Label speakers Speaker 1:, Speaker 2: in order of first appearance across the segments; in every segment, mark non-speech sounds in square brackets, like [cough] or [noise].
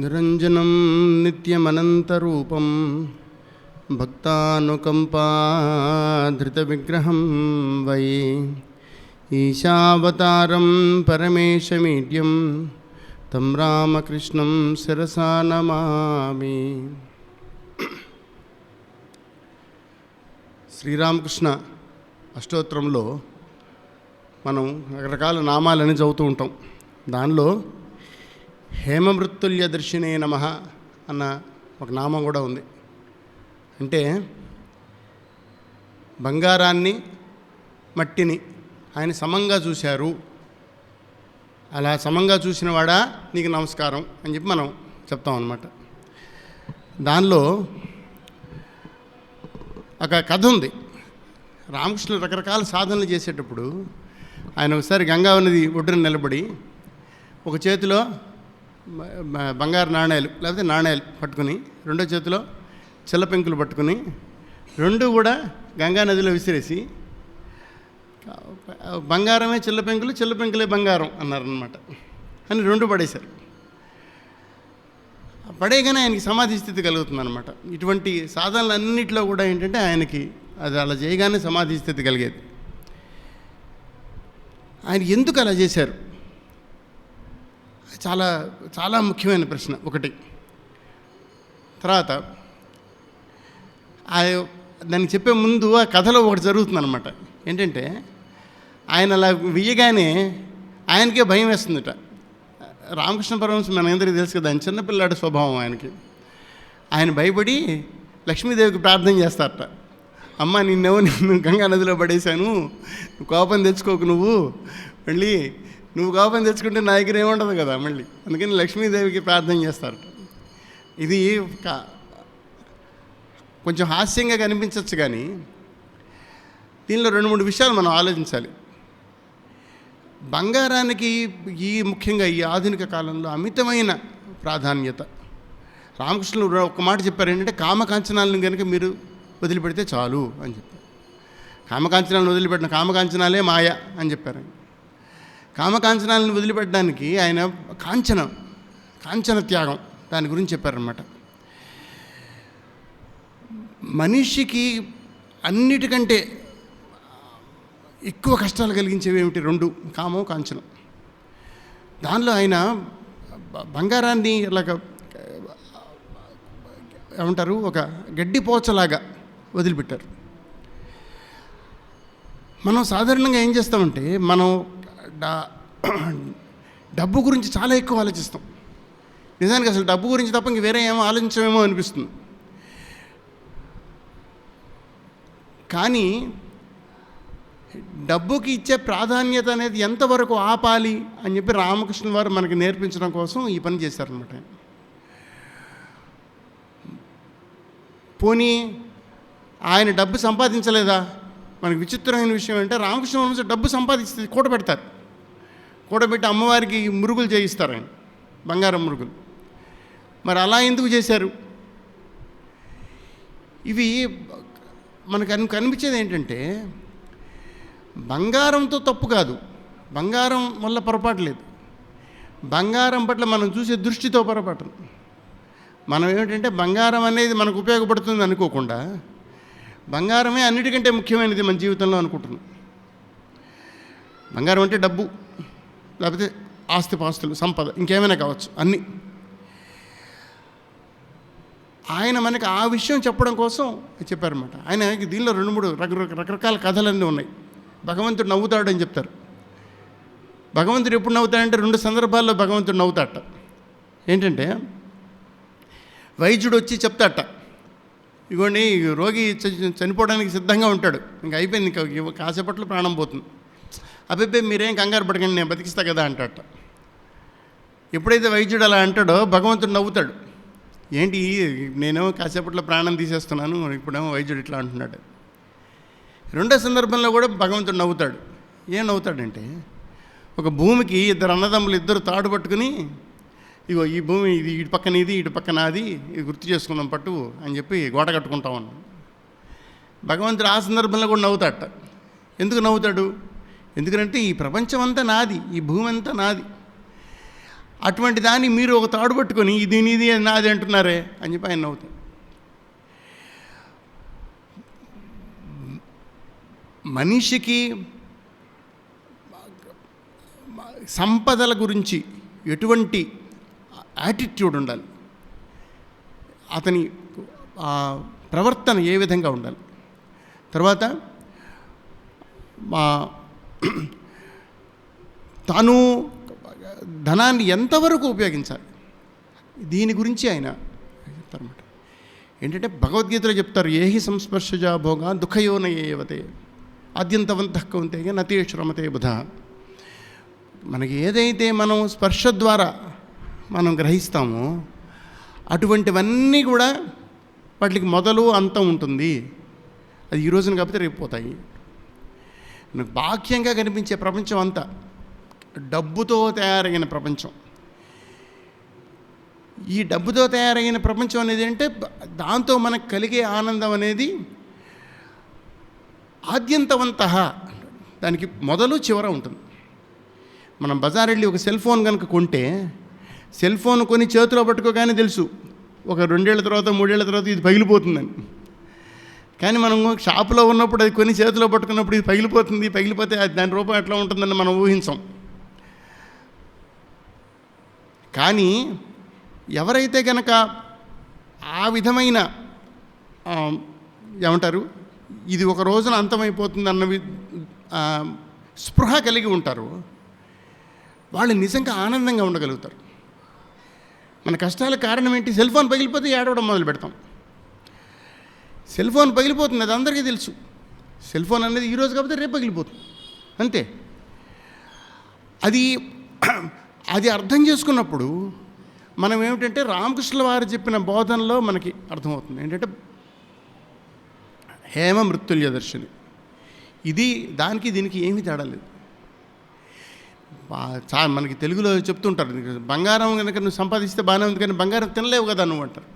Speaker 1: నిరంజనం నిత్యమనంతరూపం భక్తానుకంపాధృతవిగ్రహం why ఈశావతారం పరమేశమీడ్యం తం రామకృష్ణం శిరసా నమామి శ్రీరామకృష్ణ అష్టోత్తరంలో మనం రకరకాల నామాలని చదువుతూ ఉంటాం. దానిలో హేమమృత్తుల్య దర్శినే నమ అన్న ఒక నామం కూడా ఉంది. అంటే బంగారాన్ని మట్టిని ఆయన సమంగా చూశారు. అలా సమంగా చూసినవాడా నీకు నమస్కారం అని చెప్పి మనం చెప్తాం అన్నమాట. దానిలో ఒక కథ ఉంది. రామకృష్ణుడు రకరకాల సాధనలు చేసేటప్పుడు ఆయన ఒకసారి గంగానది ఒడ్డున నిలబడి ఒక చేతిలో బంగారు నాణేలు లేకపోతే నాణేలు పట్టుకుని రెండో చేతిలో చిల్ల పెంకులు పట్టుకుని రెండు కూడా గంగా నదిలో విసిరేసి బంగారమే చిల్ల పెంకులు చిల్ల పెంకులే బంగారం అన్నారనమాట అని రెండు పడేశారు. పడేయగానే ఆయనకి సమాధి స్థితి కలుగుతుందన్నమాట. ఇటువంటి సాధనలన్నింటిలో కూడా ఏంటంటే ఆయనకి అది అలా చేయగానే సమాధి స్థితి కలిగేది. ఆయన ఎందుకు అలా చేశారు? చాలా చాలా ముఖ్యమైన ప్రశ్న ఒకటి. తర్వాత ఆ దాన్ని చెప్పే ముందు ఆ కథలో ఒకటి జరుగుతుందన్నమాట. ఏంటంటే ఆయన అలా వెయ్యగానే ఆయనకే భయం వేస్తుందట. రామకృష్ణ పరమహంస మనందరికీ తెలుసు కదా ఆయన చిన్నపిల్లాడి స్వభావం ఆయనకి. ఆయన భయపడి లక్ష్మీదేవికి ప్రార్థన చేస్తారట. అమ్మ నిన్నెవో నిన్ను గంగా నదిలో పడేశాను? కోపం తెచ్చుకోకు నువ్వు. మళ్ళీ నువ్వు కోపం తెచ్చుకుంటే నా దగ్గర ఏముండదు కదా మళ్ళీ. అందుకని లక్ష్మీదేవికి ప్రార్థన చేస్తారట ఇది కా- కొంచెం హాస్యంగా కనిపించవచ్చు కానీ దీనిలో రెండు మూడు విషయాలు మనం ఆలోచించాలి. బంగారానికి ఈ ముఖ్యంగా ఈ ఆధునిక కాలంలో అమితమైన ప్రాధాన్యత. రామకృష్ణుడు ఒక మాట చెప్పారు ఏంటంటే కామకాంచనాలను కనుక మీరు వదిలిపెడితే చాలు అని చెప్పారు. కామకాంచనాలను వదిలిపెట్టిన కామకాంచనాలే మాయ అని చెప్పారు కామకాంచనాలను వదిలిపెట్టడానికి ఆయన కాంచనం కాంచన త్యాగం దాని గురించి చెప్పారనమాట మనిషికి అన్నిటికంటే ఎక్కువ కష్టాలు కలిగించేవి ఏమిటి? రెండు కామం కాంచనం. దానిలో ఆయన బంగారాన్ని ఇలాగ ఏమంటారు? ఒక గడ్డి పోచలాగా వదిలిపెట్టారు. మనం సాధారణంగా ఏం చేస్తామంటే మనం డబ్బు గురించి చాలా ఎక్కువ ఆలోచిస్తాం. నిజానికి అసలు డబ్బు గురించి తప్ప ఇంక వేరే ఏమో ఆలోచించమేమో అనిపిస్తుంది. కానీ డబ్బుకి ఇచ్చే ప్రాధాన్యత అనేది ఎంతవరకు ఆపాలి అని చెప్పి రామకృష్ణ వారు మనకి నేర్పించడం కోసం ఈ పని చేశారనమాట పోనీ ఆయన డబ్బు సంపాదించలేదా? మనకి విచిత్రమైన విషయం అంటే రామకృష్ణ వంశ డబ్బు కూట పెడతారు. కూడబెట్టి అమ్మవారికి మురుగులు చేయిస్తారు బంగారం మురుగులు. మరి అలా ఎందుకు చేశారు? ఇవి మనకు అను కనిపించేది ఏంటంటే బంగారంతో తప్పు కాదు. బంగారం వల్ల పొరపాటు లేదు. బంగారం పట్ల మనం చూసే దృష్టితో పొరపాటు మనం ఏమిటంటే బంగారం అనేది మనకు ఉపయోగపడుతుంది అనుకోకుండా బంగారమే అన్నిటికంటే ముఖ్యమైనది మన జీవితంలో అనుకుంటున్నాం. బంగారం అంటే డబ్బు. లేకపోతే ఆస్తిపాస్తులు సంపద ఇంకేమైనా కావచ్చు అన్నీ. ఆయన మనకి ఆ విషయం చెప్పడం కోసం చెప్పారన్నమాట. ఆయన దీనిలో రెండు మూడు రకరకాల కథలన్నీ ఉన్నాయి. భగవంతుడు నవ్వుతాడు అని చెప్తారు. భగవంతుడు ఎప్పుడు నవ్వుతాడంటే రెండు సందర్భాల్లో భగవంతుడు నవ్వుతాడట ఏంటంటే వైద్యుడు వచ్చి చెప్తాడట ఇగోండి రోగి చనిపోవడానికి సిద్ధంగా ఉంటాడు. ఇంకా అయిపోయింది ఇంకా కాసేపట్లో ప్రాణం పోతుంది. అబ్బాయి మీరేం కంగారు పడకండి నేను బతికిస్తా కదా అంటాట ఎప్పుడైతే వైద్యుడు అలా అంటాడో భగవంతుడు నవ్వుతాడు. ఏంటి నేనేమో కాసేపట్లో ప్రాణం తీసేస్తున్నాను ఇప్పుడేమో వైద్యుడు ఇట్లా అంటున్నాడు. రెండో సందర్భంలో కూడా భగవంతుడు నవ్వుతాడు. ఏం నవ్వుతాడంటే ఒక భూమికి ఇద్దరు అన్నదమ్ములు ఇద్దరు తాడు పట్టుకుని ఇగో ఈ భూమి ఇది ఇటు పక్కన ఇది ఇటు పక్కన అది ఇది గుర్తు చేసుకుందాం పట్టు అని చెప్పి గోడ కట్టుకుంటాం అన్నాడు భగవంతుడు ఆ సందర్భంలో కూడా నవ్వుతాడట. ఎందుకు నవ్వుతాడు? ఎందుకంటే ఈ ప్రపంచం అంతా నాది ఈ భూమి అంతా నాది. అటువంటి దాన్ని మీరు ఒక తాడు పట్టుకొని ఇది నీది నాది అంటున్నారే అని చెప్పి ఆయన నవ్వుతాడు మనిషికి సంపదల గురించి ఎటువంటి యాటిట్యూడ్ ఉండాలి. అతని ప్రవర్తన ఏ విధంగా ఉండాలి. తర్వాత మా [clears throat] తాను ధనాన్ని ఎంతవరకు ఉపయోగించాలి? దీని గురించి ఆయన చెప్తారన్నమాట. ఏంటంటే భగవద్గీతలో చెప్తారు ఏహి సంస్పర్శజా భోగా దుఃఖయోన ఏవతే అత్యంతవంత కౌంతే నతేషు రమతే బుధ. మనకి ఏదైతే మనం స్పర్శ ద్వారా మనం గ్రహిస్తామో అటువంటివన్నీ కూడా వాటికి మొదలు అంతం ఉంటుంది. అది ఈ రోజున కాకపోతే రేపు పోతాయి. నాకు బాహ్యంగా కనిపించే ప్రపంచం అంతా డబ్బుతో తయారైన ప్రపంచం. ఈ డబ్బుతో తయారైన ప్రపంచం అనేది అంటే దాంతో మనకు కలిగే ఆనందం అనేది ఆద్యంతవంత దానికి మొదలు చివర ఉంటుంది. మనం బజార్ వెళ్ళి ఒక సెల్ ఫోన్ కనుక కొంటే సెల్ ఫోన్ కొని చేతిలో పట్టుకోగానే తెలుసు. ఒక రెండేళ్ళ తర్వాత మూడేళ్ళ తర్వాత ఇది పగిలిపోతుందని. కానీ మనం షాపులో ఉన్నప్పుడు అది కొని చేతిలో పట్టుకున్నప్పుడు ఇది పగిలిపోతుంది పగిలిపోతే అది దాని రూపం ఎట్లా ఉంటుందని మనం ఊహించాం. కానీ ఎవరైతే కనుక ఆ విధమైన ఏమంటారు? ఇది ఒక రోజున అంతమైపోతుంది అన్న వి- స్పృహ కలిగి ఉంటారు. వాళ్ళు నిజంగా ఆనందంగా ఉండగలుగుతారు. మన కష్టాల కారణం ఏంటి? సెల్ ఫోన్ పగిలిపోతే ఏడవడం మొదలు పెడతాం సెల్ ఫోన్ పగిలిపోతుంది అది అందరికీ తెలుసు. సెల్ ఫోన్ అనేది ఈరోజు కాకపోతే రేపు పగిలిపోతుంది. అంతే. అది [clears throat] అది అర్థం చేసుకున్నప్పుడు మనం ఏమిటంటే రామకృష్ణుల వారు చెప్పిన బోధనలో మనకి అర్థమవుతుంది. ఏంటంటే హేమ మృత్యుల్య దర్శని. ఇది దానికి దీనికి ఏమీ తేడా లేదు. చా మనకి తెలుగులో చెప్తుంటారు బంగారం కనుక నువ్వు సంపాదిస్తే బాగానే ఉంది కానీ బంగారం తినలేవు కదా నువ్వు అంటారు.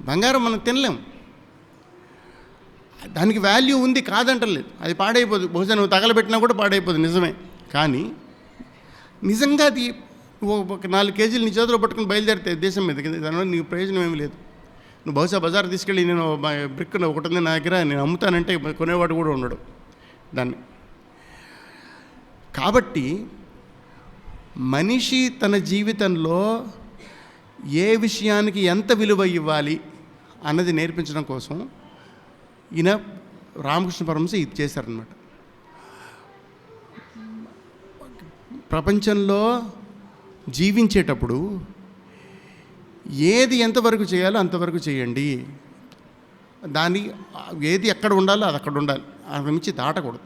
Speaker 1: బంగారం మనం తినలేం దానికి వాల్యూ ఉంది కాదంటలేదు. అది పాడైపోదు. బహుశా నువ్వు తగలబెట్టినా కూడా పాడైపోదు. నిజమే. కానీ నిజంగా అది నువ్వు ఒక నాలుగు కేజీలు నీ చేతిలో పట్టుకుని బయలుదేరితే దేశం మీద దానివల్ల నీకు ప్రయోజనం ఏమీ లేదు. నువ్వు బహుశా బజార్ తీసుకెళ్ళి నేను బ్రిక్ ఒకటి ఉంది నా దగ్గర నేను అమ్ముతానంటే కొనేవాడు కూడా ఉండడు దాన్ని. కాబట్టి మనిషి తన జీవితంలో ఏ విషయానికి ఎంత విలువ ఇవ్వాలి అన్నది నేర్పించడం కోసం ఈయన రామకృష్ణ పరమహంస ఇది చేశారనమాట ప్రపంచంలో జీవించేటప్పుడు ఏది ఎంతవరకు చేయాలో అంతవరకు చేయండి. దాని ఏది ఎక్కడ ఉండాలో అది అక్కడ ఉండాలి. అది మించి దాటకూడదు.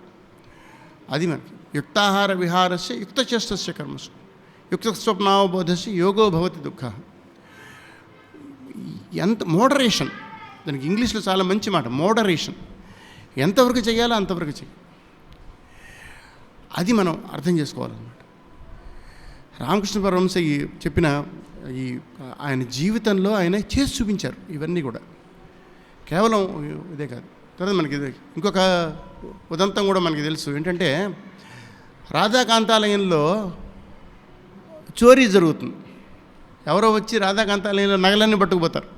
Speaker 1: అది మనకి. యుక్తాహార విహారస్య యుక్తచేష్టస్య కర్మసు యుక్త స్వప్నావబోధస్య యోగో భవతి దుఃఖ. ఎంత మోడరేషన్ దానికి ఇంగ్లీష్లో చాలా మంచి మాట మోడరేషన్ ఎంతవరకు చేయాలో అంతవరకు చేయాలి అది మనం అర్థం చేసుకోవాలన్నమాట. రామకృష్ణ పరమహంస ఈ చెప్పిన ఈ ఆయన జీవితంలో ఆయన చేసి చూపించారు ఇవన్నీ కూడా. కేవలం ఇదే కాదు. తర్వాత మనకి ఇంకొక ఉదంతం కూడా మనకి తెలుసు. ఏంటంటే రాధాకాంతాలయంలో చోరీ జరుగుతుంది. ఎవరో వచ్చి రాధాకాంతాలయంలో నగలన్నీ పట్టుకుపోతారు.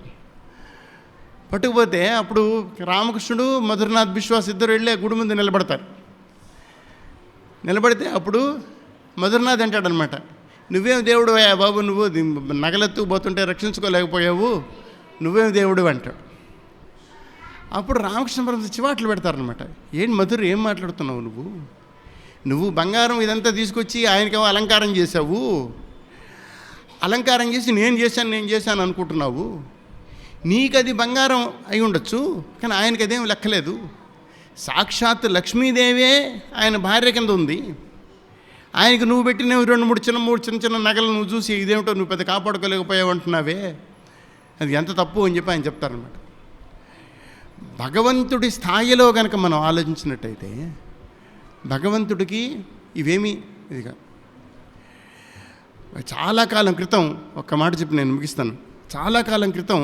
Speaker 1: పట్టుకుపోతే అప్పుడు రామకృష్ణుడు మధురనాథ్ బిశ్వాస్ ఇద్దరు వెళ్ళి ఆ గుడి ముందు నిలబడతారు. నిలబడితే అప్పుడు మధురనాథ్ అంటాడనమాట నువ్వేం దేవుడు బాబు నువ్వు నగలెత్తు పోతుంటే రక్షించుకోలేకపోయావు నువ్వేం దేవుడు అంటాడు. అప్పుడు రామకృష్ణ పరమహంస చివాట్లు పెడతారనమాట ఏంటి మధుర ఏం మాట్లాడుతున్నావు నువ్వు? నువ్వు బంగారం ఇదంతా తీసుకొచ్చి ఆయనకేమో అలంకారం చేసావు అలంకారం చేసి నేను చేశాను నేను చేశాను అనుకుంటున్నావు నీకు అది బంగారం అయి ఉండొచ్చు కానీ ఆయనకి అదేం లెక్కలేదు. సాక్షాత్ లక్ష్మీదేవే ఆయన భార్య కింద ఉంది. ఆయనకు నువ్వు పెట్టిన రెండు మూడు చిన్న మూడు చిన్న చిన్న నగలు నువ్వు చూసి ఇదేమిటో నువ్వు పెద్ద కాపాడుకోలేకపోయావు అంటున్నావే? అది ఎంత తప్పు అని చెప్పి ఆయన చెప్తారనమాట భగవంతుడి స్థాయిలో కనుక మనం ఆలోచించినట్టయితే భగవంతుడికి ఇవేమి ఇదిగా. చాలా కాలం క్రితం ఒక్క మాట చెప్పి నేను ముగిస్తాను. చాలా కాలం క్రితం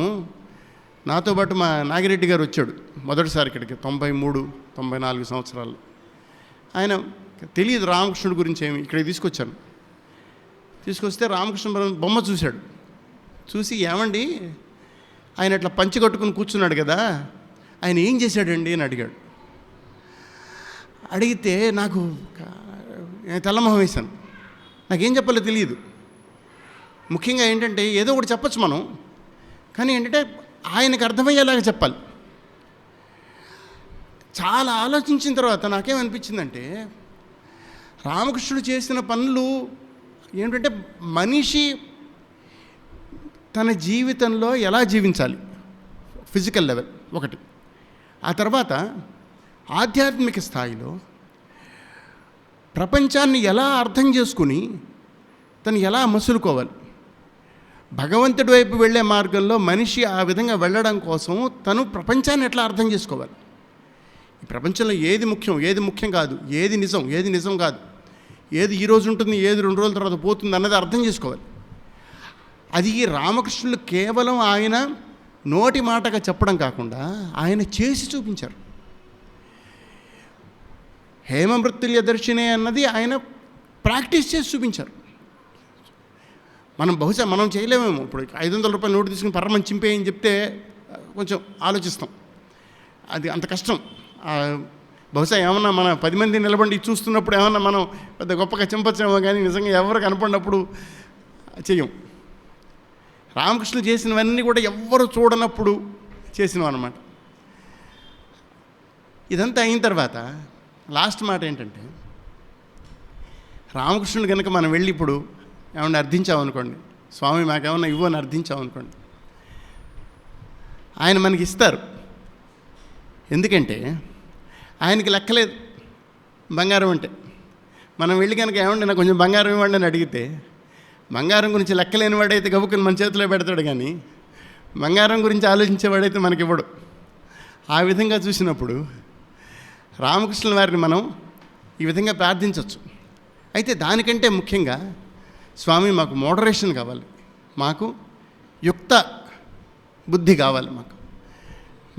Speaker 1: నాతో పాటు మా నాగిరెడ్డి గారు వచ్చాడు మొదటిసారి ఇక్కడికి తొంభై మూడు తొంభై నాలుగు సంవత్సరాలు ఆయన తెలియదు రామకృష్ణుడి గురించి ఏమి ఇక్కడికి తీసుకొచ్చాను. తీసుకొస్తే రామకృష్ణ బొమ్మ చూశాడు. చూసి ఏమండి ఆయన అట్లా పంచి కట్టుకుని కూర్చున్నాడు కదా ఆయన ఏం చేశాడండి అని అడిగాడు. అడిగితే నాకు తెల్లమొహం వేశాను. నాకేం చెప్పాలో తెలియదు. ముఖ్యంగా ఏంటంటే ఏదో ఒకటి చెప్పచ్చు మనం. కానీ ఏంటంటే ఆయనకు అర్థమయ్యేలాగా చెప్పాలి. చాలా ఆలోచించిన తర్వాత నాకేమనిపించిందంటే రామకృష్ణుడు చేసిన పనులు ఏంటంటే మనిషి తన జీవితంలో ఎలా జీవించాలి? ఫిజికల్ లెవెల్ ఒకటి. ఆ తర్వాత ఆధ్యాత్మిక స్థాయిలో ప్రపంచాన్ని ఎలా అర్థం చేసుకుని తను ఎలా మసులుకోవాలి? భగవంతుడి వైపు వెళ్ళే మార్గంలో మనిషి ఆ విధంగా వెళ్ళడం కోసం తను ప్రపంచాన్ని ఎట్లా అర్థం చేసుకోవాలి? ఈ ప్రపంచంలో ఏది ముఖ్యం ఏది ముఖ్యం కాదు ఏది నిజం ఏది నిజం కాదు. ఏది ఈ రోజు ఉంటుంది ఏది రెండు రోజుల తర్వాత పోతుంది అన్నది అర్థం చేసుకోవాలి. అది ఈ రామకృష్ణులు కేవలం ఆయన నోటి మాటగా చెప్పడం కాకుండా ఆయన చేసి చూపించారు. హేమమృత్యుల్య దర్శినే అన్నది ఆయన ప్రాక్టీస్ చేసి చూపించారు. మనం బహుశా మనం చేయలేమేమో. ఇప్పుడు ఐదు వందల రూపాయలు నోటు తీసుకుని పరమని చింపేయని చెప్తే కొంచెం ఆలోచిస్తాం. అది అంత కష్టం. బహుశా ఏమన్నా మన పది మంది నిలబడి చూస్తున్నప్పుడు ఏమన్నా మనం పెద్ద గొప్పగా చింపచ్చేమో కానీ నిజంగా ఎవరు కనపడినప్పుడు చెయ్యం. రామకృష్ణులు చేసినవన్నీ కూడా ఎవ్వరు చూడనప్పుడు చేసినవి అనమాట ఇదంతా అయిన తర్వాత లాస్ట్ మాట ఏంటంటే రామకృష్ణుడు కనుక మనం వెళ్ళి ఇప్పుడు ఏమన్నా అర్థించామనుకోండి. స్వామి మాకేమన్నా ఇవ్వు అని అర్థించామనుకోండి. ఆయన మనకి ఇస్తారు. ఎందుకంటే ఆయనకి లెక్కలేదు. బంగారం అంటే. మనం వెళ్ళి కనుక ఏమండి నాకు కొంచెం బంగారం ఇవ్వండి అని అడిగితే బంగారం గురించి లెక్కలేని వాడైతే గబుకుని మన చేతిలో పెడతాడు కానీ బంగారం గురించి ఆలోచించేవాడైతే మనకి ఇవ్వడు. ఆ విధంగా చూసినప్పుడు రామకృష్ణుల వారిని మనం ఈ విధంగా ప్రార్థించవచ్చు. అయితే దానికంటే ముఖ్యంగా స్వామి మాకు మోడరేషన్ కావాలి. మాకు యుక్త బుద్ధి కావాలి మాకు.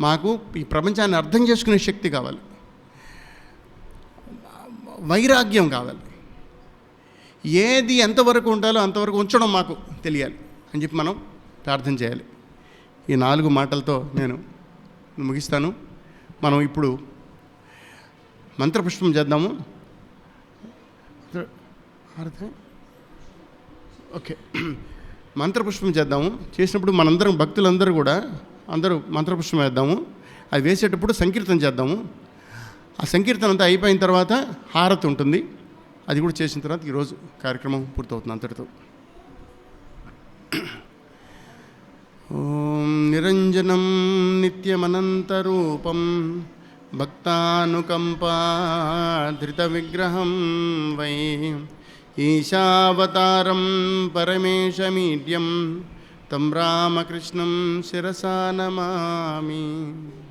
Speaker 1: మాకు ఈ ప్రపంచాన్ని అర్థం చేసుకునే శక్తి కావాలి. వైరాగ్యం కావాలి. ఏది ఎంతవరకు ఉండాలో అంతవరకు ఉంచడం మాకు తెలియాలి అని చెప్పి మనం ప్రార్థన చేయాలి. ఈ నాలుగు మాటలతో నేను ముగిస్తాను. మనం ఇప్పుడు మంత్రపుష్పం చేద్దాము. అర్థం ఓకే. మంత్రపుష్పం చేద్దాము. చేసినప్పుడు మనందరం భక్తులందరూ కూడా అందరూ మంత్రపుష్పం వేద్దాము. అది వేసేటప్పుడు సంకీర్తన చేద్దాము. ఆ సంకీర్తన అంతా అయిపోయిన తర్వాత హారతి ఉంటుంది. అది కూడా చేసిన తర్వాత ఈరోజు కార్యక్రమం పూర్తవుతుంది అంతటితో. ఓం నిరంజనం నిత్యమనంతరూపం భక్తానుకంపాధృతవిగ్రహం వై ईशावतारं परमेशमीड्यं तं रामकृष्णं शिरसा नमामि।